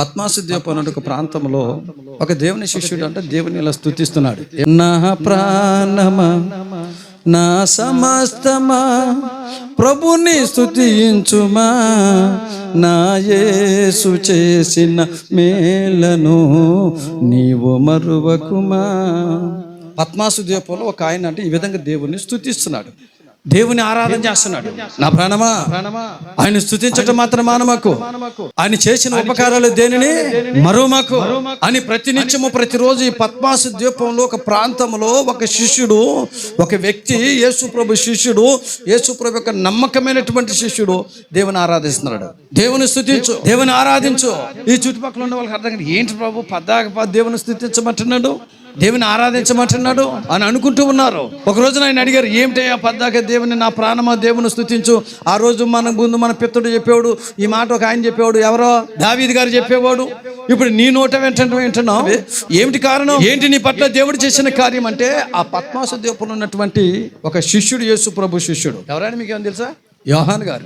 పద్మాసు ద్వీపం అనే ఒక ప్రాంతంలో ఒక దేవుని శిష్యుడు అంటే దేవుని ఇలా స్తుతిస్తున్నాడు. నా ప్రాణమా నా సమస్తమా ప్రభుని స్తుతించుమా నా యేసు చేసిన మేలను నీవు మరువకుమా. పద్మాసు ద్వీపంలో ఒక ఆయన అంటే ఈ విధంగా దేవుని స్తుతిస్తున్నాడు. దేవుని ఆరాధన చేస్తున్నాడు. నా ప్రాణమా? ఆయన స్థుతించటం మాత్రం మానమాకు ఆయన చేసిన ఉపకారాలు దేనిని? మరోమాకు అని ప్రతినిత్యము ప్రతిరోజు ఈ పద్మాసు ద్వీపంలో ఒక ప్రాంతంలో ఒక శిష్యుడు ఒక వ్యక్తి యేసు ప్రభు శిష్యుడు యేసు ప్రభు యొక్క నమ్మకమైనటువంటి శిష్యుడు దేవుని ఆరాధిస్తున్నాడు. దేవుని స్థుతించు దేవుని ఆరాధించు. ఈ చుట్టుపక్కల ఉన్న వాళ్ళకి అర్థం కాదు ఏంటి ప్రభు? పద్దాక దేవుని స్థుతించమంటున్నాడు? దేవుని ఆరాధించమంటున్నాడు అని అనుకుంటూ ఉన్నారు. ఒకరోజు ఆయన అడిగారు ఏమిటయ్యా పద్దాక దేవుని నా ప్రాణమా? దేవుని స్థుతించు ఆ రోజు మన ముందు మన పిత్తుడు చెప్పేవాడు ఈ మాట ఒక ఆయన చెప్పేవాడు ఎవరో? దావీది గారు చెప్పేవాడు. ఇప్పుడు నీ నోట వెంటనే వింటున్నావు ఏమిటి కారణం? ఏంటి నీ పట్ల దేవుడు చేసిన కార్యం అంటే ఆ పద్మాస ద్వీపంలో ఉన్నటువంటి ఒక శిష్యుడు యేసు ప్రభు శిష్యుడు. ఎవరైనా మీకు ఏమైనా తెలుసా? యోహాన్ గారు.